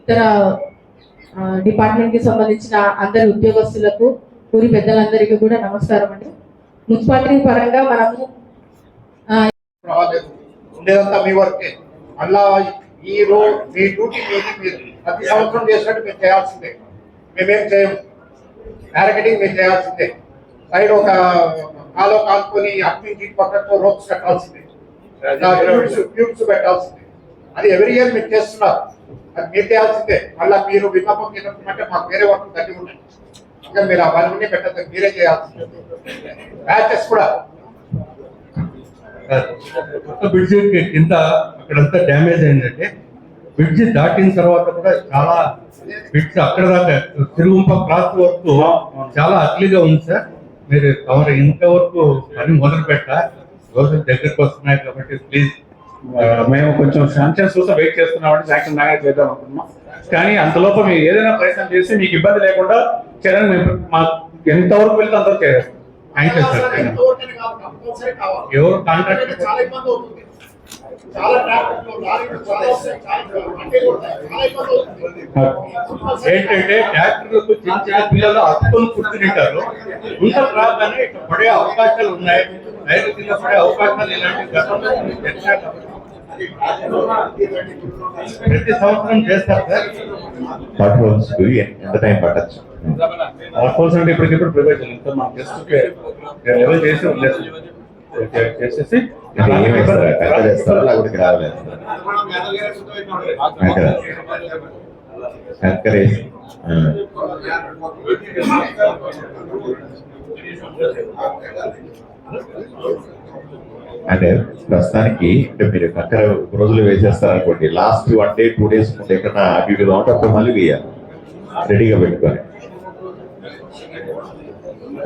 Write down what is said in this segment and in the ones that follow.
ఇతర డిపార్ట్మెంట్కి సంబంధించిన అందరి ఉద్యోగస్తులకు ఊరి పెద్దలందరికీ కూడా నమస్కారం అండి. మున్సిపాలిటీ పరంగా మనము ఉండేదంతా మీ వరకే. అలా ఈ రోజు మీ డ్యూటీ మీది మీరు ప్రతి సంవత్సరం చేసినట్టు మీరు చేయాల్సిందే. మేమేం చేయము. బ్యారికేడింగ్ మీరు చేయాల్సిందే. సైడ్ ఒక కాలో కాల్చుకొని అటు నుంచి ఇటు పక్కకు రోప్స్ కట్టాల్సిందే. ట్యూబ్స్ ట్యూబ్స్ పెట్టాల్సిందే. అది ఎవరి ఇయర్ మీరు చేస్తున్నారు. అది మీరు చేయాల్సిందే మళ్ళీ మీరు విన్నపం చేసినట్టు మాకు వేరే వర్క్ తగ్గి ఉన్నాయి ఇంకా మీరు అవన్నీ పెట్టద్దు మీరే చేయాల్సిందే. కూడా. కొత్త బ్రిడ్జి కింద అక్కడంతా డ్యామేజ్ అయిందంటే బ్రిడ్జి దాటిన తర్వాత కూడా చాలా బ్రిడ్జ్ అక్కడ దాకా తిరుగుంప క్రాస్ వరకు చాలా అగ్లీగా ఉంది సార్. మీరు కవర్ ఇంతవరకు పని మొదలు పెట్ట రోజులు దగ్గరకు వస్తున్నాయి కాబట్టి ప్లీజ్ మేము కొంచెం శాంక్షన్స్ కోసం వెయిట్ చేస్తున్నామంటే శాంక్షన్ బాగా చేద్దాం అనుకుంటున్నాం. కానీ అంతలోపు మీరు ఏదైనా ప్రయత్నం చేసి మీకు ఇబ్బంది లేకుండా చేయడానికి మేము మాకు ఎంతవరకు వెళ్తే అంతవరకు చేస్తాం థ్యాంక్ యూ సార్. ఎవరు కాంట్రాక్ట్ ఏంటంటే ట్రాక్టర్లకు చిన్న చిన్న పిల్లలు అతుకొని కూర్చుంటారు రాగానే ఇట్లా పడే అవకాశాలు ఉన్నాయి. రైతు కింద పడే అవకాశాలు ఇలాంటి గతంలో ప్రతి సంవత్సరం చేస్తారు సార్. వాటర్ హోల్స్కు ఎంత టైం పట్టచ్చు ఆల్ఫోన్స్ అంటే ఇప్పటికిప్పుడు ప్రిపేర్ చేయాలి మా జస్ట్ లెవెల్ చేసి వదిలేస్తాం. చేసేసి. అంటే ప్రస్తుతానికి అంటే మీరు కక్కర రోజులు వేసేస్తారు అనుకోండి last one day two days ముందు ఎక్కడన్నా అవి ఇవిగా అప్పుడు మళ్ళీ వేయాలి. రెడీగా పెట్టుకొని.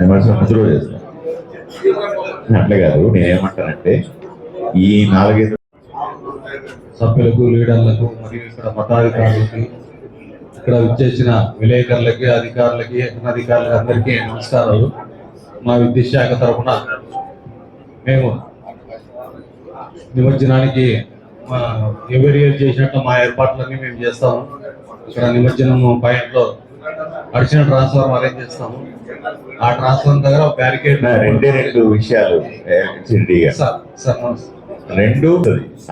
ఎమర్జెన్సీ ముందు రోజు చేస్తాం. అట్లే కాదు నేనేమంటానంటే ఈ నాలుగైదు సభ్యులకు లీడర్లకు మరియు ఇక్కడ మతాధికారులకి ఇక్కడ వచ్చేసిన విలేకరులకి అధికారులకి అధికారులకి అందరికీ నమస్కారాలు. మా విద్యుత్ శాఖ తరఫున మేము నిమజ్జనానికి ఎవరి ఇయర్ చేసినట్టు మా ఏర్పాట్లన్నీ మేము చేస్తాము. ఇక్కడ నిమజ్జనం పాయింట్లో అడిచిన ట్రాన్స్ఫార్మర్ అరేంజ్ చేస్తాము. ఆ ట్రాన్స్ఫార్మర్ దగ్గర బ్యారికేడ్ రెండే రెండు విషయాలు సార్ సార్ రెండు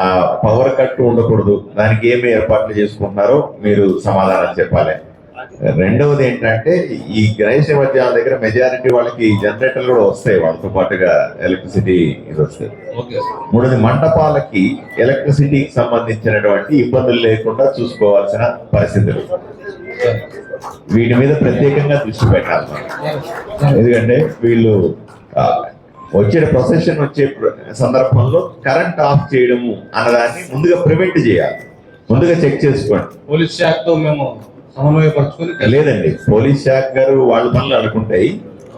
ఆ పవర్ కట్ ఉండకూడదు. దానికి ఏమి ఏర్పాట్లు చేసుకుంటున్నారో మీరు సమాధానం చెప్పాలి. రెండవది ఏంటంటే ఈ గణేష్ నిమజ్జనాల దగ్గర మెజారిటీ వాళ్ళకి జనరేటర్లు కూడా వస్తాయి. వాళ్ళతో పాటుగా ఎలక్ట్రిసిటీ ఇది వస్తుంది. మూడోది మంటపాలకి ఎలక్ట్రిసిటీకి సంబంధించినటువంటి ఇబ్బందులు లేకుండా చూసుకోవాల్సిన పరిస్థితులు. వీటి మీద ప్రత్యేకంగా దృష్టి పెట్టాలి. ఎందుకంటే వీళ్ళు వచ్చే ప్రొసెషన్ వచ్చే సందర్భంలో కరెంట్ ఆఫ్ చేయడము అన్నదాన్ని ముందుగా ప్రివెంట్ చేయాలి. ముందుగా చెక్ చేసుకోండి. పోలీస్ శాఖతో మేము సమన్వయపరచుకొని లేదండి పోలీస్ శాఖ గారు వాళ్ళ పనులు అనుకుంటాయి.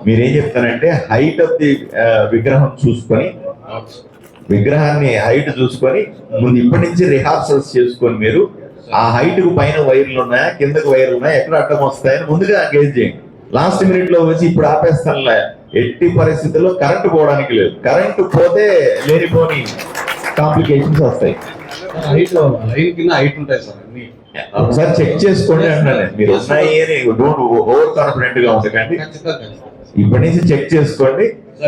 మీరేం చెప్తారంటే హైట్ ఆఫ్ ది విగ్రహం చూసుకొని విగ్రహాన్ని హైట్ చూసుకొని ముందు ఇప్పటి నుంచి రిహార్సల్స్ చేసుకొని మీరు ఆ హైట్కు పైన వైర్లు ఉన్నాయా కిందకు వైర్లు ఉన్నాయా ఎక్కడ అడ్డం వస్తాయని ముందుగా గేజ్ చేయండి. లాస్ట్ మినిట్లో వచ్చి ఇప్పుడు ఆపేస్తానులే ఎట్టి పరిస్థితుల్లో కరెంటు పోవడానికి లేదు. కరెంటు పోతే లేనిపోని కాంప్లికేషన్స్ వస్తాయి. ఒకసారి చెక్ చేసుకోండి. మీరు ఉన్నాయి అని డోంట్ ఓవర్ కాన్ఫిడెంట్గా ఉండకండి ఖచ్చితంగా ఇప్పటి నుంచి చెక్ చేసుకోండి.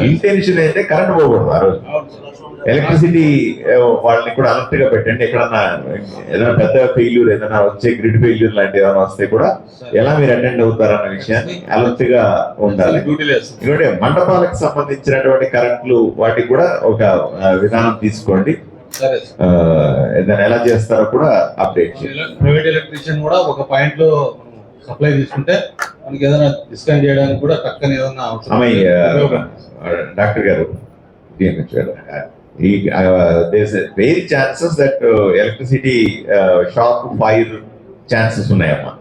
ఇంటెన్షన్ అయితే కరెంట్ పోకూడదు ఆ రోజు. ఎలక్ట్రిసిటీ వాళ్ళని కూడా అలర్ట్గా పెట్టండి. ఎక్కడన్నా ఏదైనా పెద్ద ఫెయిల్యూర్ ఏదైనా వచ్చే గ్రిడ్ ఫెయిల్యూర్ లాంటి ఏదైనా వస్తే కూడా ఎలా మీరు అటెండ్ అవుతారన్న విషయాన్ని అలర్ట్గా ఉండాలి. ఎందుకంటే మండపాలకు సంబంధించినటువంటి కరెంట్లు వాటికి కూడా ఒక విధానం తీసుకోండి. ఏదైనా ఎలా చేస్తారో కూడా అప్డేట్ ప్రైవేట్ ఎలక్ట్రీషియన్ కూడా ఒక పాయింట్లో సప్లై తీసుకుంటే మనకి ఏదైనా డిస్కౌంట్ చేయడానికి కూడా టక్కని ఏదైనా. డాక్టర్ గారు ఈ very chances that electricity shock fire chances ఉన్నాయమ్మా.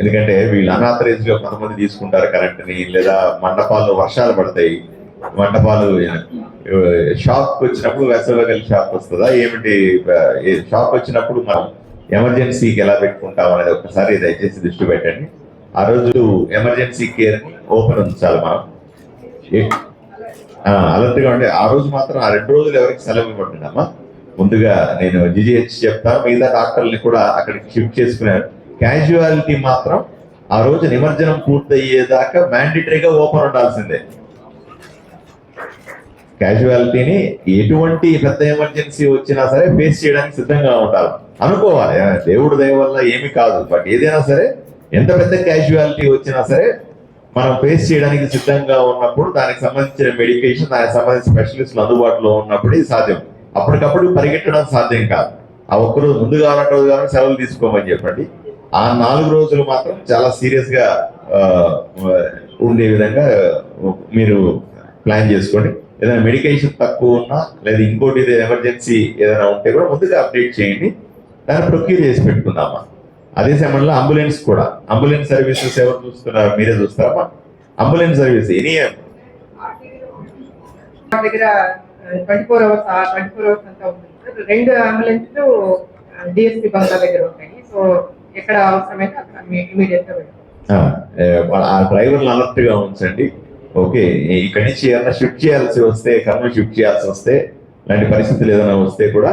ఎందుకంటే వీళ్ళు అనాథరైజ్గా కొంతమంది తీసుకుంటారు కరెంట్ని లేదా మండపాల్లో వర్షాలు పడతాయి మండపాలు షాక్ వచ్చినప్పుడు వెసవగలి షాక్ వస్తుందా? ఏమిటి షాక్ వచ్చినప్పుడు మనం ఎమర్జెన్సీకి ఎలా పెట్టుకుంటాం అనేది ఒకసారి దయచేసి దృష్టి పెట్టండి. ఆ రోజు ఎమర్జెన్సీ కేర్ ఓపెన్ ఉంచాలి మనం అలర్ట్గా ఉండే ఆ రోజు మాత్రం ఆ రెండు రోజులు ఎవరికి సెలవు ఇవ్వండి అమ్మ ముందుగా నేను జిజిహెచ్ చెప్తాను మిగతా డాక్టర్ని కూడా అక్కడికి షిఫ్ట్ చేసుకున్నారు క్యాజువాలిటీ మాత్రం ఆ రోజు నిమజ్జనం పూర్తయ్యేదాకా మ్యాండేటరీగా ఓపెన్ ఉండాల్సిందే. క్యాజువాలిటీని ఎటువంటి పెద్ద ఎమర్జెన్సీ వచ్చినా సరే ఫేస్ చేయడానికి సిద్ధంగా ఉండాలి అనుకోవాలి. దేవుడు దయ వల్ల ఏమీ కాదు. బట్ ఏదైనా సరే ఎంత పెద్ద క్యాజువాలిటీ వచ్చినా సరే మనం ఫేస్ చేయడానికి సిద్ధంగా ఉన్నప్పుడు దానికి సంబంధించిన మెడికేషన్ దానికి సంబంధించిన స్పెషలిస్టులు అందుబాటులో ఉన్నప్పుడు ఇది సాధ్యం. అప్పటికప్పుడు పరిగెట్టడం సాధ్యం కాదు. ఆ ఒక్కరోజు ముందు కావాలంటే రోజు కావాలంటే సెలవులు తీసుకోమని చెప్పండి. ఆ నాలుగు రోజులు మాత్రం చాలా సీరియస్గా ఉండే విధంగా మీరు ప్లాన్ చేసుకోండి. ఏదైనా మెడికేషన్ తక్కువ ఉన్నా లేదా ఇంకోటి ఏదైనా ఎమర్జెన్సీ ఏదైనా ఉంటే కూడా ముందుగా అప్డేట్ చేయండి. దాన్ని ప్రొక్యూర్ చేసి పెట్టుకుందామా? అదే సమయంలో అంబులెన్స్ కూడా. అంబులెన్స్ సర్వీసెస్ ఎవరు చూస్తున్నారు మీరే చూస్తారా అంబులెన్స్ సర్వీస్ ఎనీ దగ్గర twenty four hours twenty four hours అంతా ఉంటుంది రెండు అంబులెన్స్ డిఎస్పీ బంగ్లా దగ్గర ఉంటాయి. సో ఎక్కడ అవసరమైతే అక్కడ ఇమీడియట్గా డ్రైవర్లు అలర్ట్గా ఉంచండి. ఓకే ఇక్కడి నుంచి ఏదైనా షిఫ్ట్ చేయాల్సి వస్తే కర్నూలు షిఫ్ట్ చేయాల్సి వస్తే ఇలాంటి పరిస్థితులు ఏదైనా వస్తే కూడా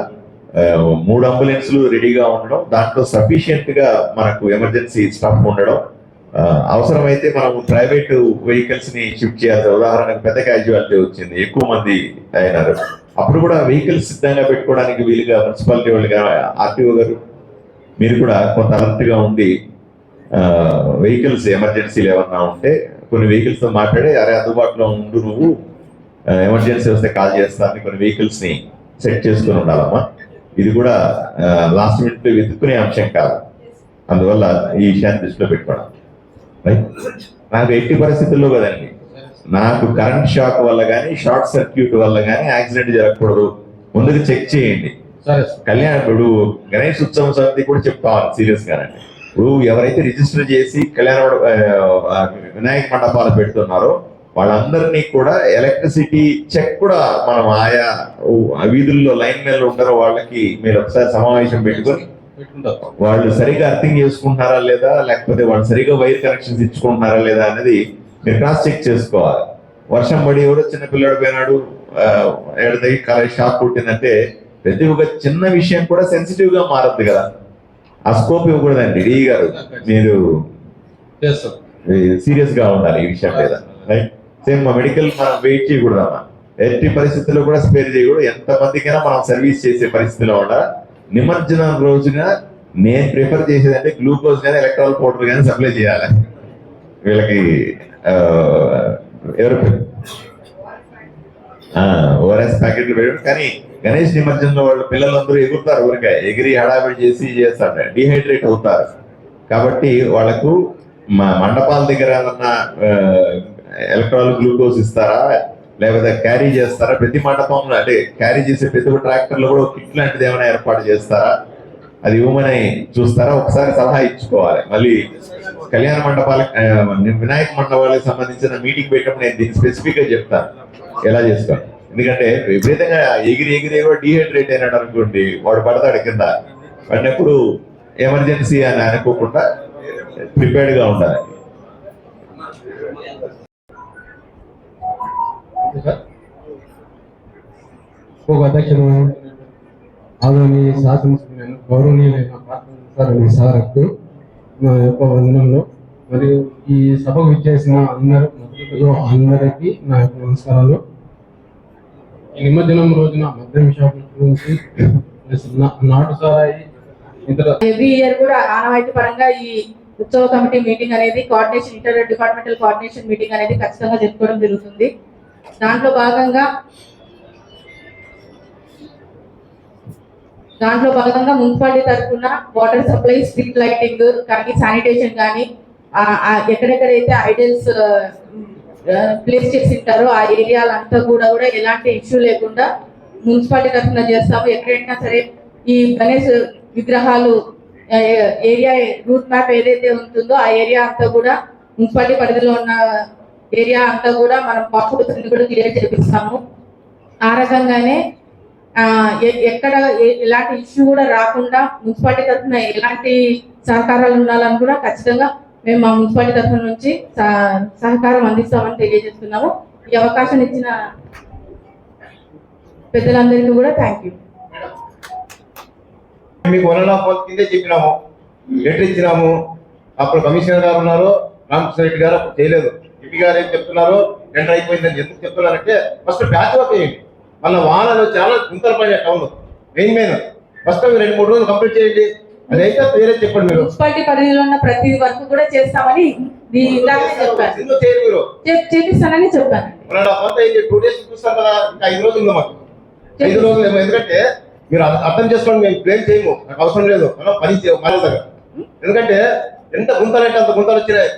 మూడు అంబులెన్స్లు రెడీగా ఉండడం దాంట్లో సఫిషియెంట్గా మనకు ఎమర్జెన్సీ స్టాఫ్ ఉండడం అవసరమైతే మనం ప్రైవేట్ వెహికల్స్ని షిఫ్ట్ చేయాల్సి ఉదాహరణకు పెద్ద క్యాజువాలిటీ వచ్చింది ఎక్కువ మంది అయినారు. అప్పుడు కూడా వెహికల్స్ సిద్ధంగా పెట్టుకోవడానికి వీలుగా మున్సిపాలిటీ వాళ్ళు ఆర్టీఓ గారు మీరు కూడా కొంత అలర్ట్గా ఉండి వెహికల్స్ ఎమర్జెన్సీలు ఏమన్నా ఉంటే కొన్ని వెహికల్స్తో మాట్లాడి అరే అందుబాటులో ఉండు నువ్వు. ఎమర్జెన్సీ వస్తే కాల్ చేస్తాను కొన్ని వెహికల్స్ని సెట్ చేసుకుని ఉండాలమ్మా. ఇది కూడా లాస్ట్ మినిట్ వెతుక్కునే అంశం కాదు. అందువల్ల ఈ విషయాన్ని దృష్టిలో పెట్టుకోవడం రైట్ నాకు ఎట్టి పరిస్థితుల్లో కదండి నాకు కరెంట్ షాక్ వల్ల కానీ షార్ట్ సర్క్యూట్ వల్ల కానీ యాక్సిడెంట్ జరగకూడదు. ముందుకు చెక్ చేయండి. సరే కళ్యాణ్ ఇప్పుడు గణేష్ ఉత్సవం సమితి కూడా చెప్తాను సీరియస్ గానండి ఇప్పుడు ఎవరైతే రిజిస్టర్ చేసి కళ్యాణ వినాయక మండపాలు పెడుతున్నారో వాళ్ళందరినీ కూడా ఎలక్ట్రిసిటీ చెక్ కూడా మనం ఆయా ఆ వీధుల్లో లైన్ మీద ఉంటారో వాళ్ళకి మీరు ఒకసారి సమావేశం పెట్టుకొని వాళ్ళు సరిగా అర్థం చేసుకుంటున్నారా లేదా లేకపోతే వాళ్ళు సరిగా వైర్ కనెక్షన్స్ ఇచ్చుకుంటున్నారా లేదా అనేది మీరు క్రాస్ చెక్ చేసుకోవాలి. వర్షం పడి ఎవరో చిన్న పిల్లడు పోయినాడు ఎడదగి కల షాక్ కొట్టిందంటే ప్రతి ఒక్క చిన్న విషయం కూడా సెన్సిటివ్గా మారద్దు కదా. ఆ స్కోప్ ఇవ్వకూడదండి. డి గారు మీరు సీరియస్గా ఉండాలి ఈ విషయం మీద. రైట్ సేమ్ మా మెడికల్ మనం వెయిట్ చేయకూడదమ్మా. ఎట్టి పరిస్థితుల్లో కూడా స్పేర్ చేయకూడదు. ఎంత మందికైనా మనం సర్వీస్ చేసే పరిస్థితిలో ఉండాలి నిమజ్జనం రోజున నేను ప్రిఫర్ చేసేది అంటే గ్లూకోజ్ కానీ ఎలక్ట్రాల్ పౌడర్ కానీ సప్లై చేయాలి. వీళ్ళకి ఎవరు ఓఆర్ఎస్ ప్యాకెట్లు పెట్టడం కానీ గణేష్ నిమజ్జనంలో వాళ్ళ పిల్లలందరూ ఎగురుతారు ఊరికే. ఎగిరి హడావిడి చేసి చేస్తారు డిహైడ్రేట్ అవుతారు. కాబట్టి వాళ్ళకు మా మండపాల దగ్గర ఏమన్నా ఎలక్ట్రాల్ గ్లూకోజ్ ఇస్తారా? లేకపోతే క్యారీ చేస్తారా? ప్రతి మండపంలో అంటే క్యారీ చేసే ప్రతి ఒక్క ట్రాక్టర్లో కూడా ఒక కిట్ లాంటిది ఏమైనా ఏర్పాటు చేస్తారా? అది ఇవ్వమని చూస్తారా? ఒకసారి సలహా ఇచ్చుకోవాలి. మళ్ళీ కళ్యాణ మండపాలకు వినాయక మండపాలకు సంబంధించిన మీటింగ్ పెట్టినప్పుడు నేను దీన్ని స్పెసిఫిక్గా చెప్తాను. ఎలా చేస్తాను? ఎందుకంటే విపరీతంగా ఎగిరి ఎగిరి కూడా డిహైడ్రేట్ అయినాడు అనుకోండి వాడు పడతాడు కింద. పడినప్పుడు ఎమర్జెన్సీ అని అనుకోకుండా ప్రిపేర్డ్గా ఉండాలి. ఒక అధ్యక్షుడు ఆదరణీయ శాసనసభ్యులను గౌరవనీయులైన పాత్ర సార్కు నా యొక్క వందనంలో మరియు ఈ సభకు విచ్చేసిన అందరూ అందరికీ నా యొక్క నమస్కారాలు. నిమజ్జనం రోజున మద్యం షాప్ గురించి నాటు సారాయి ఎవ్రీ ఇయర్ కూడా ఆనవాయితీ పరంగా ఈ ఉత్సవ కమిటీ మీటింగ్ అనేది coordination inter departmental coordination meeting అనేది ఖచ్చితంగా జరుపుకోవడం జరుగుతుంది. దాంట్లో భాగంగా దాంట్లో భాగంగా మున్సిపాలిటీ తరఫున వాటర్ సప్లై స్ట్రీట్ లైటింగ్ కానీ శానిటేషన్ కానీ ఎక్కడెక్కడైతే ఐడల్స్ ప్లేస్ చేసి ఉంటారో ఆ ఏరియాలంతా కూడా కూడా ఎలాంటి ఇష్యూ లేకుండా మున్సిపాలిటీ తరఫున చేస్తాము. ఎక్కడైనా సరే ఈ గణేష్ విగ్రహాలు ఏరియా రూట్ మ్యాప్ ఏదైతే ఉంటుందో ఆ ఏరియా అంతా కూడా మున్సిపాలిటీ పరిధిలో ఉన్న ఏరియా అంతా కూడా మనం పాపులర్స్ కూడా క్లియర్ చేపిస్తాము. ఆ రకంగానే ఎ- ఎక్కడ ఎలాంటి ఇష్యూ కూడా రాకుండా మున్సిపాలిటీ తరఫున ఎలాంటి సహకారాలు ఉండాలని కూడా ఖచ్చితంగా మేము మా మున్సిపాలిటీ తరఫున నుంచి సహ- సహకారం అందిస్తామని తెలియజేస్తున్నాము. ఈ అవకాశం ఇచ్చిన పెద్దలందరికీ కూడా థ్యాంక్ యూ మీకు వన్ అండ్ హాఫ్ మంత్ కిందే చెప్పినాము. లెటర్ ఇచ్చినాము. అప్పుడు కమిషనర్ గారు ఉన్నారు. రామకృష్ణ రెడ్డి గారు అప్పుడు చేయలేదు. ఎంపీ గారు ఏం చెప్తున్నారు టెండర్ అయిపోయిందని ఎందుకు చెప్తున్నారంటే ఫస్ట్ బ్యాచ్ వర్క్ చేయండి. మళ్ళీ వాహనాలు చాలా గుంతలు పడే టౌన్. Main main. ఫస్ట్ రెండు మూడు రోజులు కంప్లీట్ చేయండి. అదైతే వేరే చెప్పండి మీరు. మున్సిపాలిటీ పరిధిలో ఉన్న ప్రతి వర్క్ కూడా చేస్తామని చెప్పాను చేపిస్తానని చెప్పాను. టూ డేస్ చూస్తాం కదా ఇంకా ఐదు రోజులు ఉంది మాకు. ఐదు రోజులు ఏమో ఎందుకంటే మీరు అర్థ- చేసుకోండి మేము బ్లేమ్ చేయము. నాకు అవసరం లేదు. మనం పని చేయ మన దగ్గర ఎందుకంటే ఎంత గుంతలు అంటే అంత గుంతలు వచ్చినాయి.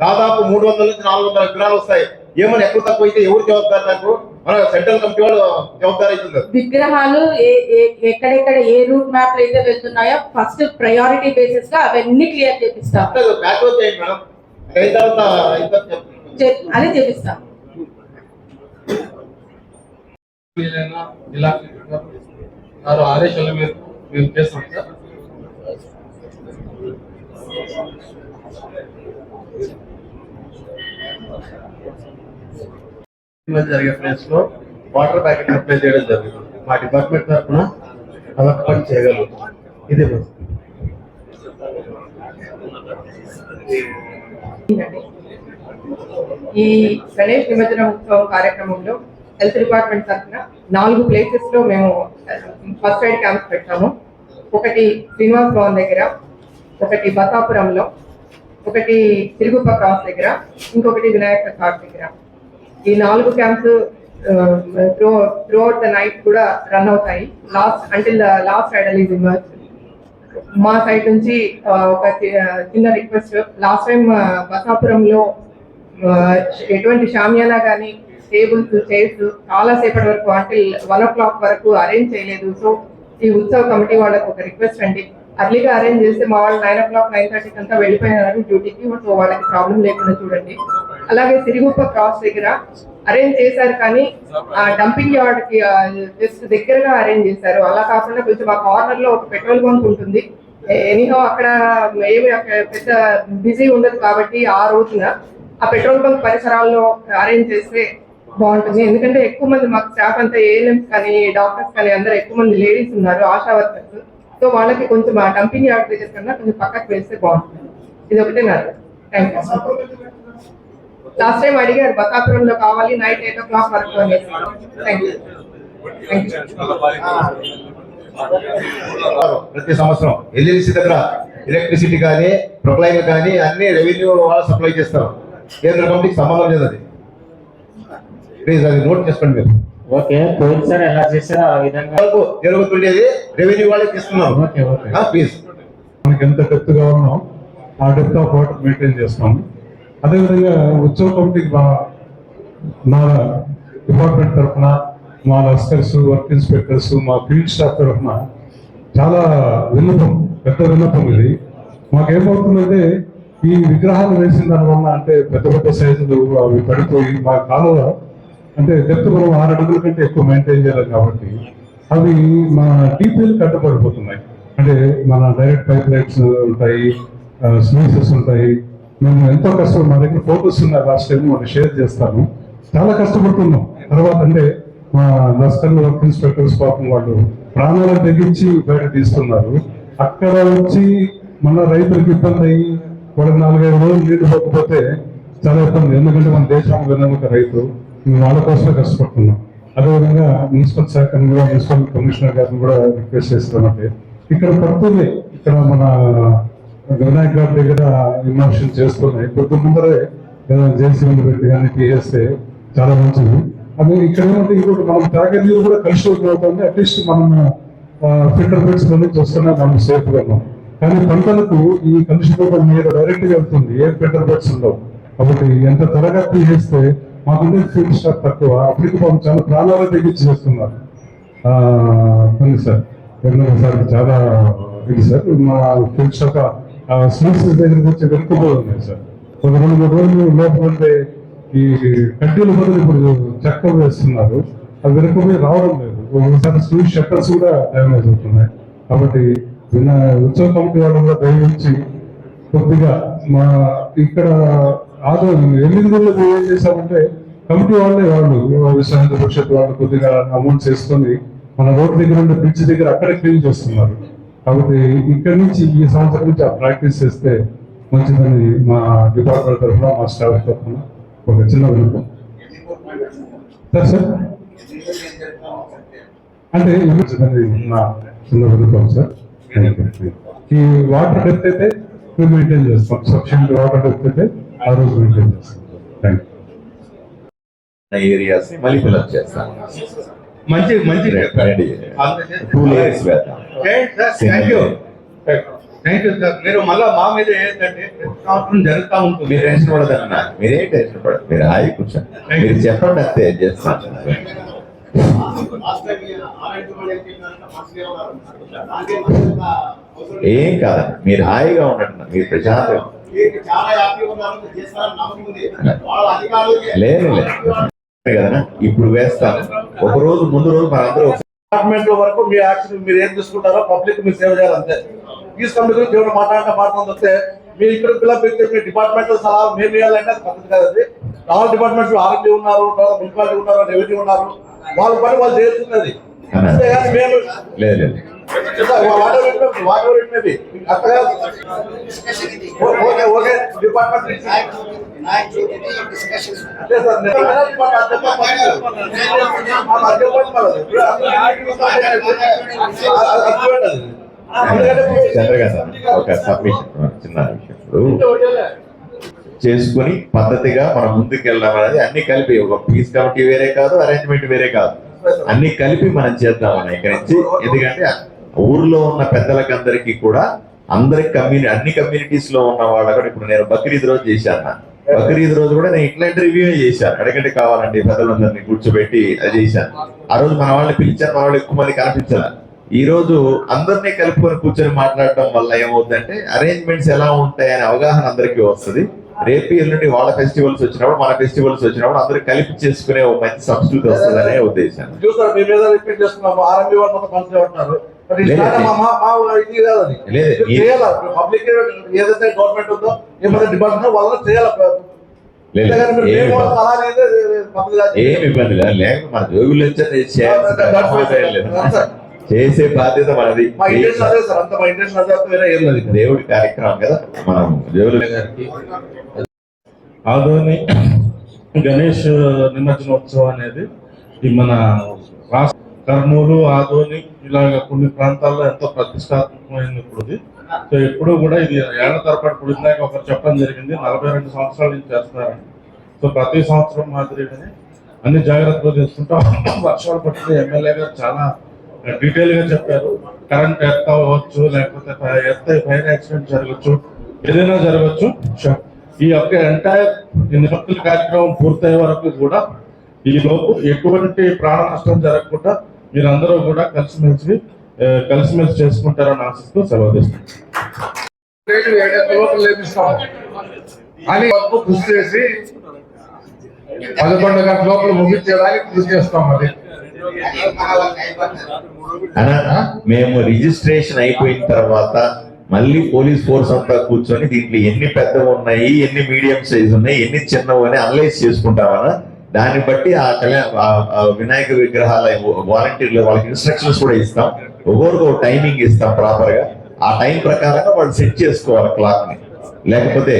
దాదాపు మూడు వందల నుంచి నాలుగు వందల విగ్రహాలు వస్తాయి. ఏమైనా ఎక్కువ తక్కువ అయితే ఎవరు జవాబారు నాకు? సెంట్రల్ కమిటీ వాళ్ళు అవుతుంది విగ్రహాలు ఏ ఏ- ఎక్కడెక్కడ ఏ రూట్ మ్యాప్ అయితే వెళ్తున్నాయో ఫస్ట్ ప్రయారిటీ బేసిస్గా అవన్నీ క్లియర్ చేపిస్తాం. అది చేపిస్తాం. జిల్లా గారు ఆదేశాల మేరకు మేము చేస్తాం సార్ మధ్య జరిగే ప్లేస్లో వాటర్ ప్యాకెట్ అప్లై చేయడం జరుగుతుంది. మా డిపార్ట్మెంట్ తరఫున అదొక పని చేయగలుగుతాం. ఇది ఈ గణేష్ నిమజ్జన ఉత్సవం కార్యక్రమంలో హెల్త్ డిపార్ట్మెంట్ తరఫున నాలుగు ప్లేసెస్లో మేము ఫస్ట్ ఎయిడ్ క్యాంప్స్ పెట్టాము. ఒకటి శ్రీనివాస్ భవన్ దగ్గర ఒకటి బతాపురంలో ఒకటి తిరుగుప్ప క్రాస్ దగ్గర ఇంకొకటి వినాయక ఘాట్ దగ్గర. ఈ నాలుగు camps through throughout the night కూడా రన్ అవుతాయి. Last until last idol is immerse మా సైడ్ నుంచి ఒక చిన్న రిక్వెస్ట్ లాస్ట్ టైం బసాపురంలో ఎటువంటి షామియానా కానీ టేబుల్స్ చైర్స్ చాలా సేపటి వరకు అంటే వన్ ఓ క్లాక్ వరకు అరేంజ్ చేయలేదు. సో ఈ ఉత్సవ కమిటీ వాళ్ళకి ఒక రిక్వెస్ట్ అండి. అర్లీగా అరేంజ్ చేస్తే మా వాళ్ళు నైన్ ఓ క్లాక్ నైన్ థర్టీకి అంతా వెళ్ళిపోయినారు డ్యూటీకి సో వాళ్ళకి ప్రాబ్లం లేకుండా చూడండి. అలాగే సిరిగుప్ప క్రాస్ దగ్గర అరేంజ్ చేశారు కానీ ఆ డంపింగ్ యార్డ్కి జస్ట్ దగ్గరగా అరేంజ్ చేశారు. అలా కాకుండా కొంచెం ఆ కార్నర్లో ఒక పెట్రోల్ బంక్ ఉంటుంది. ఎనీహో అక్కడ ఏమి అక్కడ పెద్ద బిజీ ఉండదు కాబట్టి ఆ రోజున ఆ పెట్రోల్ బంక్ పరిసరాల్లో అరేంజ్ చేస్తే బాగుంటుంది. ఎందుకంటే ఎక్కువ మంది మాకు స్టాఫ్ అంతా ఏఎన్ఎంస్ కానీ డాక్టర్స్ కానీ అందరూ ఎక్కువ మంది లేడీస్ ఉన్నారు ఆశా వర్కర్స్ సో వాళ్ళకి కొంచెం ఆ కంపెనీ ఆర్డర్ చేసుకున్నా కన్నా కొంచెం పక్కకు వెళ్తే బాగుంటుంది. ఇది ఒకటే నాది థ్యాంక్ యూ లాస్ట్ టైం అడిగారు బతాపురంలో కావాలి నైట్ ఎయిట్ ఓ క్లాక్ వరకు అనేసి థ్యాంక్ యూ థ్యాంక్ యూ ప్రతి సంవత్సరం ఎల్ఎల్సి దగ్గర ఎలక్ట్రిసిటీ కానీ ప్రొక్లైన్ కానీ అన్ని రెవెన్యూ వాళ్ళు సప్లై చేస్తారు. కేంద్ర కమిటీకి సంబంధం లేదు అది ప్లీజ్ అది నోట్ చేసుకోండి మీరు. ఓకే పోయినసారి ఎలా చేశారో ఆ విధంగా. జరుగుతుండేది. రెవెన్యూ వాళ్ళకి ఇస్తున్నాం ఓకే ఓకే. ప్లీజ్ మనకి ఎంత డెప్త్గా ఉన్నాం ఆ డెప్త్ ఆఫ్ వాటర్ మెయింటైన్ చేస్తాం అదేవిధంగా ఉత్సవ కమిటీకి మా మా డిపార్ట్మెంట్ తరఫున మా లస్కర్స్ వర్క్ ఇన్స్పెక్టర్స్ మా ఫీల్డ్ స్టాఫ్ తరఫున చాలా విన్నపం పెద్ద విన్నపం ఇది. మాకేమవుతుందంటే ఈ విగ్రహాలు వేసిన దానివల్ల అంటే పెద్ద పెద్ద సైజులు అవి పడిపోయి మా కాలువ అంటే డెప్త్ మనం ఆరు అడుగుల కంటే ఎక్కువ మెయింటైన్ చేయాలి కాబట్టి అవి మా డీపీలు కట్టబడిపోతున్నాయి. అంటే మన డైరెక్ట్ పైప్ లైట్స్ ఉంటాయి స్మీసెస్ ఉంటాయి. మేము ఎంతో కష్టం మా దగ్గర ఫోటోస్ ఉన్నాయి లాస్ట్ టైం మనం షేర్ చేస్తాను. చాలా కష్టపడుతున్నాం. తర్వాత అంటే మా లస్కర్ వర్క్ ఇన్స్పెక్టర్స్ పాపం వాళ్ళు ప్రాణాలను తెగించి బయట తీస్తున్నారు. అక్కడ వచ్చి మన రైతులకు ఇబ్బంది అయ్యి వాళ్ళకి నాలుగైదు రోజులు నీళ్ళు పోకపోతే చాలా ఇబ్బంది. ఎందుకంటే మన దేశం వెన్నెముక రైతు. మేము వాళ్ళ కోసమే కష్టపడుతున్నాం. అదేవిధంగా మున్సిపల్ శాఖను కూడా మున్సిపల్ కమిషనర్ గారిని కూడా రిక్వెస్ట్ చేస్తున్నామంటే ఇక్కడ పడుతుంది. ఇక్కడ మన వినాయక్ గారి దగ్గర ఇమోషన్ చేస్తున్నాయి. కొద్ది ముందరే జేసీబీ పెట్టి కానీ చేస్తే చాలా మంచిది. అది ఇక్కడ ఏమంటే ఇంకోటి మనం తాగే నీరు కూడా కలిసి అవుతుంది అట్లీస్ట్ మనం ఫిల్టర్ బెడ్స్ నుంచి వస్తున్నా మనం సేఫ్గా ఉన్నాం. కానీ పంటలకు ఈ కలుషిత నీరు డైరెక్ట్గా వెళ్తుంది. ఏ ఫిల్టర్ బెడ్స్ ఉండవు. కాబట్టి ఎంత త్వరగా తీసేస్తే మాకుండే ఫీల్డ్ స్టాక్ తక్కువ. అప్పటికి పాపం చాలా ప్రాణాలు తెగించి చేస్తున్నారు. ఉంది సార్. ఎన్నో సార్ చాలా ఇది సార్. మా ఫీల్డ్ స్టాక్ స్వీట్స్ దగ్గరికి వచ్చి వెనుకపోతుంది సార్. ఒక రెండు మూడు రోజులు లోపల ఈ కడ్డీలు బదులు ఇప్పుడు చెక్క వేస్తున్నారు. అవి వెనుకపోయి రావడం లేదు. ఒకసారి స్వీట్ షట్టర్స్ కూడా డ్యామేజ్ అవుతున్నాయి. కాబట్టి విన్న ఉత్సవ కమిటీ వాళ్ళు కూడా దయవించి కొద్దిగా మా ఇక్కడ ఆదాయం ఎనిమిది రోజులు ఏం చేశామంటే కమిటీ వాళ్ళే వాళ్ళు. విశ్రాంతి పరిషత్ వాళ్ళు కొద్దిగా అమౌంట్ చేసుకొని మన రోడ్ దగ్గర ఉన్న బ్రిడ్జ్ దగ్గర అక్కడే క్లీన్ చేస్తున్నారు. కాబట్టి ఇక్కడి నుంచి ఈ సంవత్సరం నుంచి ఆ ప్రాక్టీస్ చేస్తే మంచిదని మా డిపార్ట్మెంట్ తరఫున మా స్టాఫ్ తరఫున ఒక చిన్న విన్నపం. Sir sir? అంటే మంచిదని నా చిన్న విన్నపం సార్? ఈ వాటర్ డెప్త్ అయితే మేము మెయింటైన్ చేస్తాం. సఫిషియంట్ వాటర్ డెప్త్ అయితే ఆ రోజు మెయింటైన్ చేస్తాం. థ్యాంక్ యూ ఏరియాస్ని మళ్ళీ ఫిల్అప్ చేస్తాను. మంచి మంచి టూ లేయర్స్ వేద్దాం. Thank you thank you sir మీరు మళ్ళా మా మీద ఏంటంటే సంవత్సరం జరుగుతూ ఉంటుంది. మీరు టెన్షన్ పడదన్నా మీరేం టెన్షన్ పడదు మీరు హాయి కూర్చోండి. మీరు చెప్పండి అంతే చేస్తాను. ఏం కాదు. మీరు హాయిగా ఉండండి. మీరు ప్రశాంతంగా లేదు లేదు. కదా? ఇప్పుడు వేస్తాను ఒక రోజు ముందు రోజు మనందరూ డిపార్ట్మెంట్ వరకు మీ యాక్షన్ మీరు ఏం తీసుకుంటారో పబ్లిక్ మీరు సేవ చేయాలంతే అంతే. గురించి ఎవరు మాట్లాడిన మాట్లాడుతుంది వస్తే మీరు ఇక్కడ పిల్లలు పెడితే మీ డిపార్ట్మెంట్ సలహా మేము ఇవ్వాలంటే పద్ధతి కదండి అది. డిపార్ట్మెంట్ డిపార్ట్మెంట్స్ ఆర్ఎండి ఉన్నారు మున్సిపాలిటీ ఉన్నారు రెవెన్యూ ఉన్నారు. వాళ్ళ పని వాళ్ళు చేస్తున్నది లేదు లేదు సార్ ఒక సబ్మిషన్ చిన్న విషయం చేసుకుని పద్ధతిగా మనం ముందుకు వెళ్ళడం అనేది అన్ని కలిపి ఒక పీస్ కమిటీ వేరే కాదు అరేంజ్మెంట్ వేరే కాదు. అన్ని కలిపి మనం చేద్దాం ఇక్కడి నుంచి. ఎందుకంటే ఊర్లో ఉన్న పెద్దలకందరికీ కూడా అందరి కమ్యూని అన్ని కమ్యూనిటీస్లో ఉన్న వాళ్ళు కూడా ఇప్పుడు నేను బక్రీద్ రోజు చేశాను బక్రీద్ రోజు కూడా నేను ఇట్లాంటి రివ్యూ చేశాను. అడగండి కావాలండి పెద్దలందరినీ కూర్చోబెట్టి అది చేశాను. ఆ రోజు మన వాళ్ళని పిలిచాను మన వాళ్ళు ఎక్కువ మంది కనిపించాల? ఈ రోజు అందరినీ కలుపుకొని కూర్చొని మాట్లాడటం వల్ల ఏమవుతుందంటే అరేంజ్మెంట్స్ ఎలా ఉంటాయనే అవగాహన అందరికీ వస్తుంది. రేపు ఎల్లుండి వాళ్ళ ఫెస్టివల్స్ వచ్చినప్పుడు మన ఫెస్టివల్స్ వచ్చినప్పుడు అందరూ కలిపి చేసుకునే ఒక మంచి సంస్కృతి వస్తుందనే ఉద్దేశం మీ మీద రిపీట్ చేస్తున్నాము ఆర్ఎంబి వాళ్ళు మొత్తం మంచిగా ఉంటున్నారు. లేదు, చేయాలి? పబ్లిక్ ఏదైతే గవర్నమెంట్ ఉందో ఏమైనా డిపార్ట్మెంట్ వాళ్ళ చేయాలి? ఏమి ఇబ్బంది. లేదు లేక మన జోగులు చేయాల్సిన right. అవసరం లేదు. చేసే బాధ్యత మనది. దేవుడి కార్యక్రమం కదా మనం. జోగులు గారికి ఆదోని గణేష్ నిమజ్జనోత్సవం అనేది ఇది మన రాష్ట్ర కర్నూలు ఆదోని ఇలాగ కొన్ని ప్రాంతాల్లో ఎంతో ప్రతిష్టాత్మకమైనది ఇప్పుడు సో ఎప్పుడు కూడా ఇది ఏళ్ళ తరబడి ఇప్పుడు ఇందాక ఒకరు చెప్పడం జరిగింది నలభై రెండు సంవత్సరాల నుంచి చేస్తున్నారని. సో ప్రతి సంవత్సరం మాదిరిగానే అన్ని జాగ్రత్తలు తీసుకుంటాం వర్షాలు పట్టిన ఎమ్మెల్యే గారు చాలా డీటెయిల్గా చెప్పారు. కరెంట్ ఎర్త్ అవ్వచ్చు లేకపోతే ఎంత ఫైర్ యాక్సిడెంట్ జరగచ్చు ఏదైనా జరగచ్చు ఈ యొక్క ఎంటైర్ ఈ కార్యక్రమం పూర్తయ్యే వరకు కూడా ఈ లోపు ఎటువంటి ప్రాణ నష్టం జరగకుండా మీరందరూ కూడా కలిసిమెలిసి కలిసిమెలిసి చేసుకుంటారని ఆశిస్తూ సెలవు తీసుకుంటాం అని కృషి చేసి పదకొండు గంటల లోపల ముగించేదానికి కృషి చేస్తాం మరి. మేము రిజిస్ట్రేషన్ అయిపోయిన తర్వాత మళ్ళీ పోలీస్ ఫోర్స్ అంతా కూర్చొని దీంట్లో ఎన్ని పెద్దవి ఉన్నాయి ఎన్ని మీడియం సైజ్ ఉన్నాయి ఎన్ని చిన్నవి అని అనలైజ్ చేసుకుంటామన్నా దాన్ని బట్టి ఆ కళ్యాణ వినాయక విగ్రహాల వాలంటీర్లు వాళ్ళకి ఇన్స్ట్రక్షన్స్ కూడా ఇస్తాం. ఒక్కొక్కరికి ఒక టైమింగ్ ఇస్తాం ప్రాపర్గా. ఆ టైం ప్రకారంగా వాళ్ళు సెట్ చేసుకోవాలి క్లాక్ని. లేకపోతే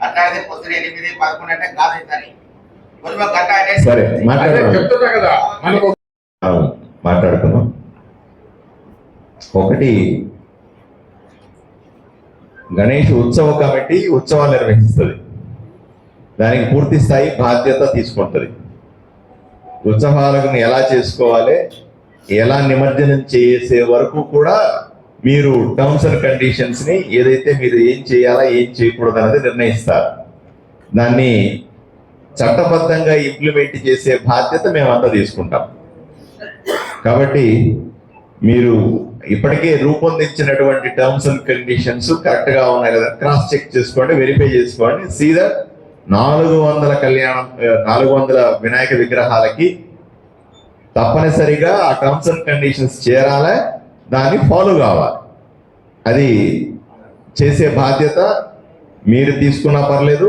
ప్రతి సంవత్సరం పెద్ద వినాయకులు మూడు గంటలకి నాలుగు గంటలు చెప్తుంటాయి అట్లాడితే పొద్దున ఎనిమిది పదకొండు అంటే కాదు అవుతాయి కొంచెం ఒక గంట అంటే సరే చెప్తున్నా కదా. మనకు ఒకటి గణేష్ ఉత్సవ కమిటీ ఉత్సవాలు నిర్వహిస్తుంది. దానికి పూర్తి స్థాయి బాధ్యత తీసుకుంటుంది. ఉత్సవాలను ఎలా చేసుకోవాలి ఎలా నిమజ్జనం చేసే వరకు కూడా మీరు టర్మ్స్ అండ్ కండిషన్స్ని ఏదైతే మీరు ఏం చేయాలా ఏం చేయకూడదు అనేది నిర్ణయిస్తారు. దాన్ని చట్టబద్ధంగా ఇంప్లిమెంట్ చేసే బాధ్యత మేమంతా తీసుకుంటాం. కాబట్టి మీరు ఇప్పటికే రూపొందించినటువంటి టర్మ్స్ అండ్ కండిషన్స్ కరెక్ట్గా ఉన్నాయి కదా క్రాస్ చెక్ చేసుకోండి వెరిఫై చేసుకోండి. సీదా నాలుగు వందల కళ్యాణం నాలుగు వందల వినాయక విగ్రహాలకి తప్పనిసరిగా ఆ టర్మ్స్ అండ్ కండిషన్స్ చేరాలా. దాన్ని ఫాలో కావాలి. అది చేసే బాధ్యత మీరు తీసుకున్నా పర్లేదు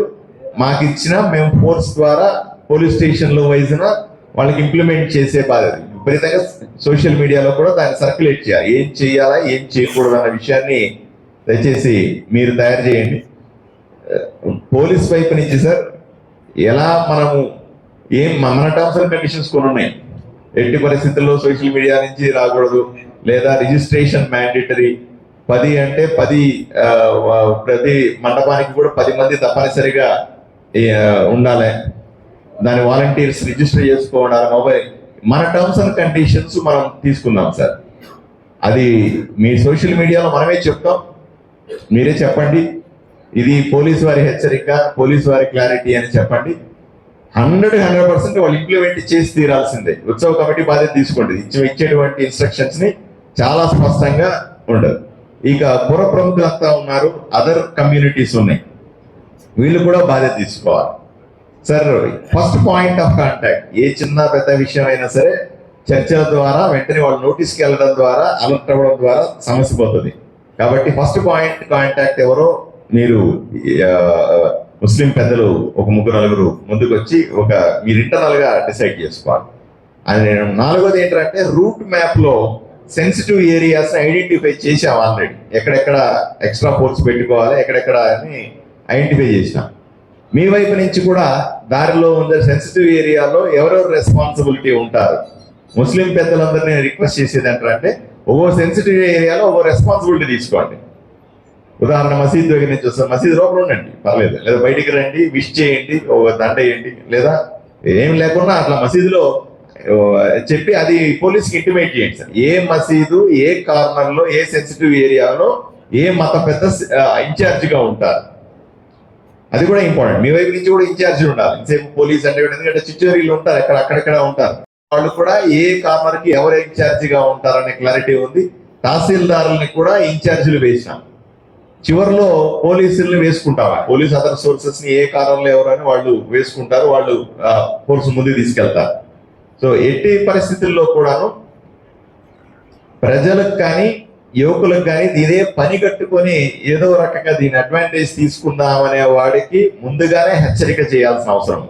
మాకు ఇచ్చిన మేము ఫోర్స్ ద్వారా పోలీస్ స్టేషన్లో వైజ్న వాళ్ళకి ఇంప్లిమెంట్ చేసే బాధ్యత. విపరీతంగా సోషల్ మీడియాలో కూడా దాన్ని సర్క్యులేట్ చేయాలి. ఏం చేయాలా ఏం చేయకూడదు అన్న విషయాన్ని దయచేసి మీరు తయారు చేయండి. పోలీస్ వైపు నుంచి సార్ ఎలా మనము ఏం మన టర్మ్స్ అండ్ కండిషన్స్ కొన్ని ఉన్నాయి. ఎట్టి పరిస్థితుల్లో సోషల్ మీడియా నుంచి రాకూడదు. లేదా రిజిస్ట్రేషన్ మ్యాండేటరీ పది అంటే పది ప్రతి మండపానికి కూడా పది మంది తప్పనిసరిగా ఉండాలి. దాని వాలంటీర్స్ రిజిస్టర్ చేసుకోవడాలి మొబైల్. మన టర్మ్స్ అండ్ కండిషన్స్ మనం తీసుకుందాం సార్. అది మీ సోషల్ మీడియాలో మనమే చెప్తాం. మీరే చెప్పండి. ఇది పోలీస్ వారి హెచ్చరిక పోలీస్ వారి క్లారిటీ అని చెప్పండి. హండ్రెడ్ హండ్రెడ్ పర్సెంట్ వాళ్ళు ఇంప్లిమెంట్ చేసి తీరాల్సిందే. ఉత్సవ కమిటీ బాధ్యత తీసుకోండి. ఇచ్చి ఇచ్చేటువంటి ఇన్స్ట్రక్షన్స్ని చాలా స్పష్టంగా ఉండదు. ఇక పుర ప్రముఖులంతా ఉన్నారు. అదర్ కమ్యూనిటీస్ ఉన్నాయి. వీళ్ళు కూడా బాధ్యత తీసుకోవాలి. Sir first point of contact ఏ చిన్న పెద్ద విషయం అయినా సరే చర్చల ద్వారా వెంటనే వాళ్ళు నోటీస్కి వెళ్ళడం ద్వారా అలర్ట్ అవ్వడం ద్వారా సమస్య పోతుంది. కాబట్టి ఫస్ట్ పాయింట్ కాంటాక్ట్ ఎవరో మీరు ముస్లిం పెద్దలు ఒక ముగ్గురు నలుగురు ముందుకు వచ్చి ఒక మీరు ఇంటర్నల్గా డిసైడ్ చేసుకోవాలి. అది నేను నాలుగోది ఏంటంటే రూట్ మ్యాప్లో సెన్సిటివ్ ఏరియాస్ ఐడెంటిఫై చేసాం ఆల్రెడీ ఎక్కడెక్కడ ఎక్స్ట్రా ఫోర్స్ పెట్టుకోవాలి ఎక్కడెక్కడ అని ఐడెంటిఫై చేసినాం మీ వైపు నుంచి కూడా దారిలో ఉండే సెన్సిటివ్ ఏరియాలో ఎవరెవరు రెస్పాన్సిబిలిటీ ఉంటారు? ముస్లిం పెద్దలందరినీ రిక్వెస్ట్ చేసేది ఏంటంటే ఒక్కో సెన్సిటివ్ ఏరియాలో ఒక్కో రెస్పాన్సిబిలిటీ తీసుకోండి. ఉదాహరణ మసీద్ దగ్గర నుంచి వస్తారు. మసీద్ లోపల ఉండండి పర్లేదు. లేదా బయటికి రండి విష్ చేయండి ఒక దండ వేయండి లేదా ఏం లేకుండా అట్లా మసీదులో చెప్పి అది పోలీస్కి ఇంటిమేట్ చేయండి సార్. ఏ మసీదు ఏ కార్నర్లో ఏ సెన్సిటివ్ ఏరియాలో ఏ మత పెద్ద ఇన్ఛార్జిగా ఉంటారు. అది కూడా ఇంపార్టెంట్. మీ వైపు నుంచి కూడా ఇన్ఛార్జ్ ఉండాలి. సేమ్ పోలీస్ అంటే ఎందుకంటే చిచ్చోరీలు ఉంటారు ఎక్కడ అక్కడక్కడ ఉంటారు. వాళ్ళు కూడా ఏ కార్నర్కి ఎవరు ఇన్ఛార్జిగా ఉంటారనే క్లారిటీ ఉంది. తహసీల్దారుల్ని కూడా ఇన్ఛార్జీలు వేసినాం. చివరిలో పోలీసుల్ని వేసుకుంటావా పోలీస్ అదర్ సోర్సెస్ని ఏ కారణంలో ఎవరని వాళ్ళు వేసుకుంటారు. వాళ్ళు ఫోర్స్ ముందుకు తీసుకెళ్తారు. సో ఎట్టి పరిస్థితుల్లో కూడాను ప్రజలకు కానీ యువకులకు కానీ ఇదే పని కట్టుకొని ఏదో రకంగా దీని అడ్వాంటేజ్ తీసుకుందాం అనే వాడికి ముందుగానే హెచ్చరిక చేయాల్సిన అవసరం.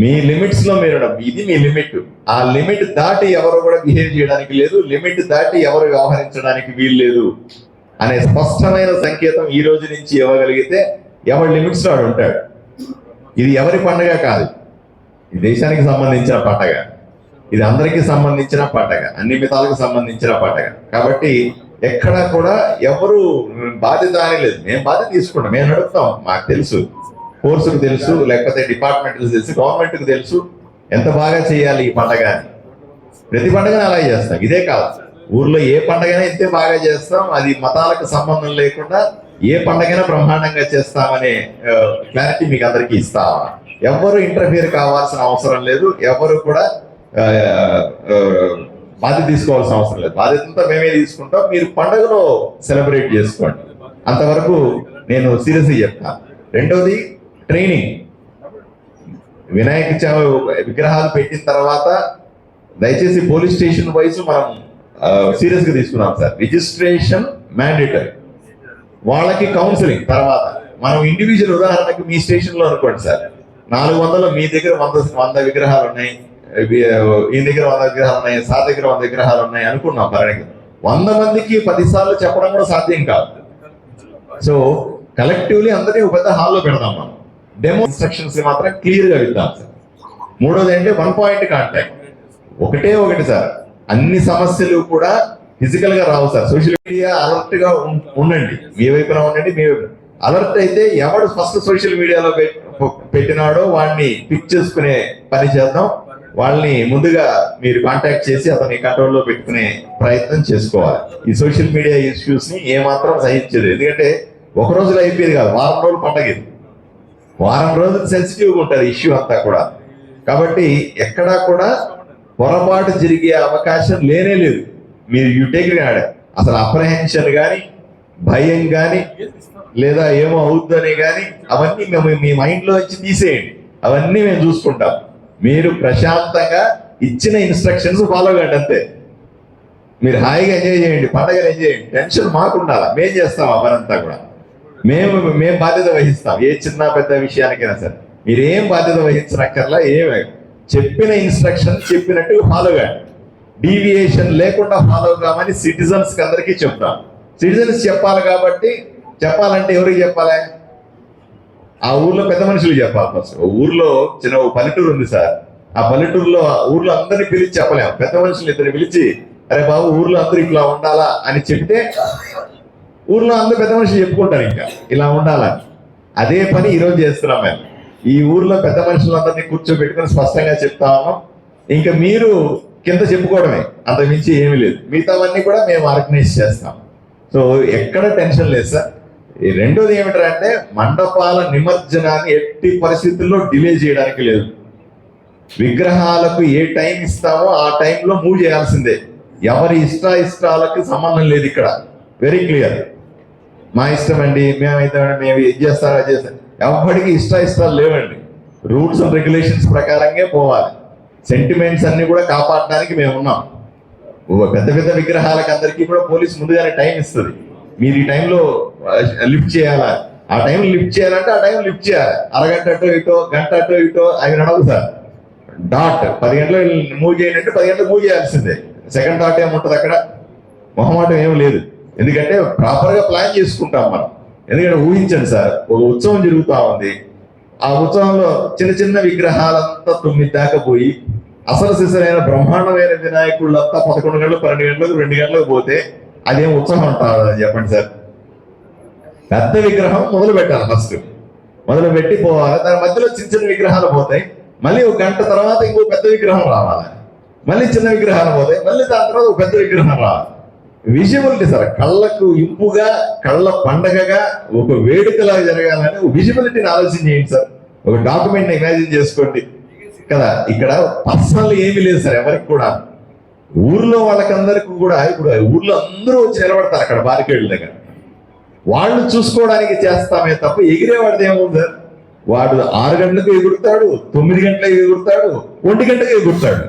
మీ లిమిట్స్లో మీరు ఇది మీ లిమిట్. ఆ లిమిట్ దాటి ఎవరు కూడా బిహేవ్ చేయడానికి లేదు. లిమిట్ దాటి ఎవరు వ్యవహరించడానికి వీలు లేదు అనే స్పష్టమైన సంకేతం ఈ రోజు నుంచి ఇవ్వగలిగితే ఎవరి లిమిట్స్ వాడు ఉంటాడు. ఇది ఎవరి పండుగ కాదు. ఈ దేశానికి సంబంధించిన పండగ ఇది అందరికీ సంబంధించిన పండగ అన్ని మితాలకు సంబంధించిన పండగ కాబట్టి ఎక్కడా కూడా ఎవరు బాధ్యత అని లేదు మేము బాధ్యత తీసుకుంటాం. మేము నడుపుతాం. మాకు తెలుసు. కోర్సుకు తెలుసు లేకపోతే డిపార్ట్మెంట్కి తెలుసు గవర్నమెంట్కి తెలుసు ఎంత బాగా చేయాలి ఈ పండగ అని ప్రతి పండగని అలా చేస్తాం. ఇదే కాదు. ఊర్లో ఏ పండగైనా ఇంతే బాగా చేస్తాం. అది మతాలకు సంబంధం లేకుండా ఏ పండగైనా బ్రహ్మాండంగా చేస్తామనే క్లారిటీ మీకు అందరికీ ఇస్తావా ఎవరు ఇంటర్ఫియర్ కావాల్సిన అవసరం లేదు ఎవరు కూడా బాధ్యత తీసుకోవాల్సిన అవసరం లేదు. బాధ్యత అంతా మేమే తీసుకుంటాం. మీరు పండుగలో సెలబ్రేట్ చేసుకోండి. అంతవరకు నేను సీరియస్గా చెప్తాను. రెండవది ట్రైనింగ్ వినాయక చవితి విగ్రహాలు పెట్టిన తర్వాత దయచేసి పోలీస్ స్టేషన్ వైజ్ మనం సీరియస్గా తీసుకున్నాం సార్. రిజిస్ట్రేషన్ మ్యాండేటరీ వాళ్ళకి కౌన్సిలింగ్ తర్వాత. మనం ఇండివిజువల్ ఉదాహరణకి మీ స్టేషన్లో అనుకోండి సార్. నాలుగు వందలు మీ దగ్గర వంద వంద విగ్రహాలు ఉన్నాయి. ఈ దగ్గర వంద విగ్రహాలు ఉన్నాయి సార్ దగ్గర వంద విగ్రహాలు ఉన్నాయి అనుకున్నాం పరంగా వంద మందికి పది సార్లు చెప్పడం కూడా సాధ్యం కాదు. సో కలెక్టివ్లీ అందరినీ ఒక పెద్ద హాల్లో పెడదాం మనం. డెమో ఇన్స్ట్రక్షన్స్ మాత్రం క్లియర్గా ఇద్దాం సార్ మూడోది అంటే వన్ పాయింట్ కాంటాక్ట్ ఒకటే ఒకటి సార్. అన్ని సమస్యలు కూడా ఫిజికల్గా రావు సార్. సోషల్ మీడియా అలర్ట్గా ఉండండి. మీ వైపున ఉండండి మీ వైపు. అలర్ట్ అయితే ఎవడు ఫస్ట్ సోషల్ మీడియాలో పెట్టినాడో వాడిని పిక్ చేసుకునే పని చేద్దాం. వాళ్ళని ముందుగా మీరు కాంటాక్ట్ చేసి అతని కంట్రోల్లో పెట్టుకునే ప్రయత్నం చేసుకోవాలి. ఈ సోషల్ మీడియా ఇష్యూస్ని ఏమాత్రం సహించదు. ఎందుకంటే ఒక రోజులో అయిపోయేది కాదు. వారం రోజులు పండగది వారం రోజులు సెన్సిటివ్గా ఉంటుంది ఇష్యూ అంతా కూడా. కాబట్టి ఎక్కడా కూడా పొరపాటు జరిగే అవకాశం లేనే లేదు. మీరు యూ టేక్ అసలు అప్రహెన్షన్ కానీ భయం కానీ లేదా ఏమో అవుద్దని కానీ అవన్నీ మేము మీ మైండ్లో వచ్చి తీసేయండి. అవన్నీ మేము చూసుకుంటాం. మీరు ప్రశాంతంగా ఇచ్చిన ఇన్స్ట్రక్షన్స్ ఫాలో కండి అంతే. మీరు హాయిగా ఎంజాయ్ చేయండి పండగలు ఎంజాయ్ చేయండి. టెన్షన్ మాకు ఉండాలా మేము చేస్తాం ఆ పనంతా కూడా. మేము మేము బాధ్యత వహిస్తాం. ఏ చిన్న పెద్ద విషయానికైనా సరే. మీరేం బాధ్యత వహించనక్కర్లా ఏమే చెప్పిన ఇన్స్ట్రక్షన్ చెప్పినట్టు ఫాలో కాండి. డీవియేషన్ లేకుండా ఫాలో కామని సిటిజన్స్కి అందరికీ చెప్తాం. సిటిజన్స్ చెప్పాలి కాబట్టి చెప్పాలంటే ఎవరికి చెప్పాలి? ఆ ఊర్లో పెద్ద మనుషులు చెప్పాలి ఫస్ట్ ఊర్లో చిన్న ఓ పల్లెటూరు ఉంది సార్. ఆ పల్లెటూరులో ఆ ఊర్లో అందరిని పిలిచి చెప్పలేము. పెద్ద మనుషులు ఇద్దరు పిలిచి అరే బాబు ఊర్లో అందరూ ఇట్లా ఉండాలా? అని చెప్తే ఊర్లో అందరూ పెద్ద మనుషులు చెప్పుకుంటారు ఇంకా. ఇలా ఉండాలా? అదే పని ఈరోజు చేస్తున్నాం మేము. ఈ ఊర్లో పెద్ద మనుషులందరినీ కూర్చోబెట్టుకొని స్పష్టంగా చెప్తాము ఇంకా మీరు కింద చెప్పుకోవడమే. అంత మించి ఏమీ లేదు. మిగతావన్నీ కూడా మేము ఆర్గనైజ్ చేస్తాం. సో ఎక్కడ టెన్షన్ లేదు సార్. ఈ రెండోది ఏమిటంటే మండపాల నిమజ్జనాన్ని ఎట్టి పరిస్థితుల్లో డిలే చేయడానికి లేదు. విగ్రహాలకు ఏ టైం ఇస్తామో ఆ టైంలో మూవ్ చేయాల్సిందే. ఎవరి ఇష్ట ఇష్టాలకు సంబంధం లేదు ఇక్కడ. వెరీ క్లియర్ మా ఇష్టం అండి మేమైతే మేము ఏం చేస్తారా అది చేస్తాం. ఎవరికి ఇష్ట ఇష్టాలు లేవండి. రూల్స్ అండ్ రెగ్యులేషన్స్ ప్రకారంగా పోవాలి. సెంటిమెంట్స్ అన్ని కూడా కాపాడడానికి మేము ఉన్నాం. పెద్ద పెద్ద విగ్రహాలకు అందరికీ కూడా పోలీస్ ముందుగానే టైం ఇస్తుంది. మీరు ఈ టైంలో లిఫ్ట్ చేయాలా? ఆ టైం లిఫ్ట్ చేయాలంటే ఆ టైం లిఫ్ట్ చేయాలి. అరగంట అటో ఇటో గంట అటో ఇటో అవి నడవు సార్. డాట్ పది గంటలు మూవ్ చేయాలంటే పది గంటలు మూవ్ చేయాల్సిందే. సెకండ్ డాట్ ఏముంటది అక్కడ? మొహమాటం ఏం లేదు. ఎందుకంటే ప్రాపర్గా ప్లాన్ చేసుకుంటాం మనం. ఎందుకంటే ఊహించండి సార్ ఒక ఉత్సవం జరుగుతా ఉంది. ఆ ఉత్సవంలో చిన్న చిన్న విగ్రహాలంతా తొమ్మిది దాకా పోయి అసలు సిసలైన బ్రహ్మాండమైన వినాయకుళ్ళంతా పదకొండు గంటలు పన్నెండు గంటలకు రెండు గంటలకు పోతే అదేం ఉత్సవం అంటారు? చెప్పండి సార్. పెద్ద విగ్రహం మొదలు పెట్టాలి ఫస్ట్ మొదలు పెట్టి పోవాలి. దాని మధ్యలో చిన్న చిన్న విగ్రహాలు పోతాయి. మళ్ళీ ఒక గంట తర్వాత ఇంకో పెద్ద విగ్రహం రావాలి. మళ్ళీ చిన్న విగ్రహాలు పోతాయి. మళ్ళీ దాని తర్వాత ఒక పెద్ద విగ్రహం రావాలి. విజిబిలిటీ సార్ కళ్ళకు ఇంపుగా కళ్ళ పండగగా ఒక వేడుకలాగా జరగాలని విజిబిలిటీని ఆలోచన చేయండి సార్. ఒక డాక్యుమెంట్ ఇమాజిన్ చేసుకోండి. కదా ఇక్కడ పర్సనల్ ఏమీ లేదు సార్ ఎవరికి కూడా. ఊర్లో వాళ్ళకందరికి కూడా ఇప్పుడు ఊర్లో అందరూ వచ్చి నిలబడతారు అక్కడ బారికేళ్ళ దగ్గర. వాళ్ళు చూసుకోవడానికి చేస్తామే తప్ప ఎగిరేవాడిది ఏముంది వాడు ఆరు గంటలకు ఎగురుతాడు తొమ్మిది గంటలకు ఎగురుతాడు ఒంటి గంటకు ఎగురుతాడు.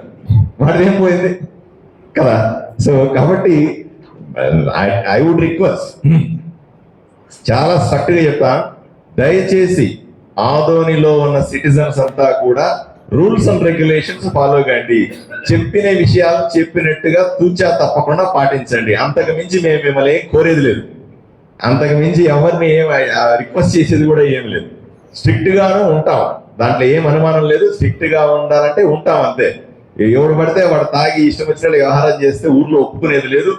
వాడిది ఏం పోయింది? కదా? సో కాబట్టి ఐ వుడ్ రిక్వెస్ట్ చాలా చక్కగా చెప్తా దయచేసి ఆదోనిలో ఉన్న సిటిజన్స్ అంతా కూడా రూల్స్ అండ్ రెగ్యులేషన్స్ ఫాలో కండి. చెప్పిన విషయాలు చెప్పినట్టుగా తూచా తప్పకుండా పాటించండి. అంతకు మించి మేము మిమ్మల్ని ఏం కోరేది లేదు. అంతకు మించి ఎవరిని ఏం రిక్వెస్ట్ చేసేది కూడా ఏం లేదు. స్ట్రిక్ట్ గాను ఉంటాం. దాంట్లో ఏం అనుమానం లేదు. స్ట్రిక్ట్గా ఉండాలంటే ఉంటాం అంతే. ఎవడు పడితే వాడు తాగి ఇష్టం వచ్చినట్టు వ్యవహారం చేస్తే ఊర్లో ఒప్పుకునేది లేదు.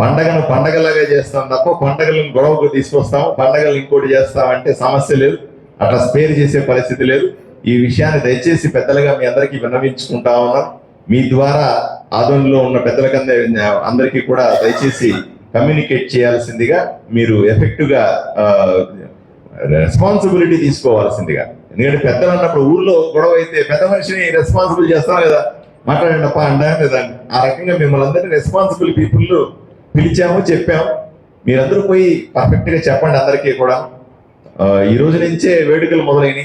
పండగను పండగలాగా చేస్తాం తప్ప పండగలను గొడవకు తీసుకొస్తాము. పండగలు ఇంకోటి చేస్తామంటే సమస్య లేదు. అట్లా స్పేర్ చేసే పరిస్థితి లేదు. ఈ విషయాన్ని దయచేసి పెద్దలుగా మీ అందరికీ విన్నవించుకుంటా ఉన్నాం. మీ ద్వారా ఆదోనిలో ఉన్న పెద్దలకందరి అందరికీ కూడా దయచేసి కమ్యూనికేట్ చేయాల్సిందిగా మీరు ఎఫెక్టివ్గా రెస్పాన్సిబిలిటీ తీసుకోవాల్సిందిగా. ఎందుకంటే పెద్దలు అన్నప్పుడు ఊర్లో గొడవ అయితే పెద్ద మనిషిని రెస్పాన్సిబుల్ చేస్తాం కదా మాట్లాడండి అప్ప అండా లేదా ఆ రకంగా మిమ్మల్ని అందరినీ రెస్పాన్సిబుల్ పీపుల్ పిలిచాము చెప్పాము. మీరందరూ పోయి పర్ఫెక్ట్గా చెప్పండి అందరికీ కూడా. ఈ రోజు నుంచే వేడుకలు మొదలైనవి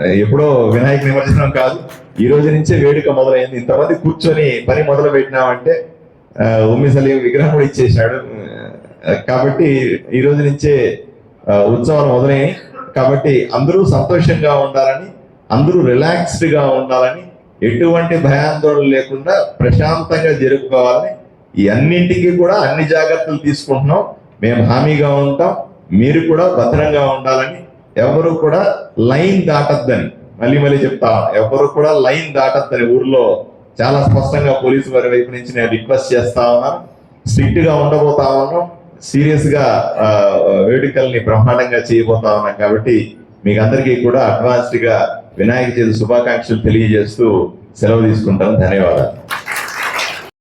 ఎప్పుడో వినాయక నిమజ్జనం కాదు. ఈ రోజు నుంచే వేడుక మొదలైంది. ఇంతమంది కూర్చొని పని మొదలు పెట్టినామంటే ఉమ్మి సలీం విగ్రహం కూడా ఇచ్చేసాడు కాబట్టి ఈ రోజు నుంచే ఉత్సవాలు మొదలైనవి కాబట్టి అందరూ సంతోషంగా ఉండాలని అందరూ రిలాక్స్డ్గా ఉండాలని ఎటువంటి భయాందోళన లేకుండా ప్రశాంతంగా జరుపుకోవాలని ఈ అన్నింటికి కూడా అన్ని జాగ్రత్తలు తీసుకుంటున్నాం. మేము హామీగా ఉంటాం. మీరు కూడా భద్రంగా ఉండాలని ఎవరు కూడా లైన్ దాటద్దని మళ్ళీ మళ్ళీ చెప్తా ఎవరు కూడా లైన్ దాటద్దని ఊర్లో చాలా స్పష్టంగా పోలీసు వారి వైపు నుంచి నేను రిక్వెస్ట్ చేస్తా ఉన్నాను. స్ట్రిక్ట్గా ఉండబోతా ఉన్నాం సీరియస్గా వేడుకల్ని బ్రహ్మాండంగా చేయబోతా ఉన్నాం కాబట్టి మీకు అందరికీ కూడా అడ్వాన్స్డ్గా వినాయక చవితి శుభాకాంక్షలు తెలియజేస్తూ సెలవు తీసుకుంటాను. ధన్యవాదాలు.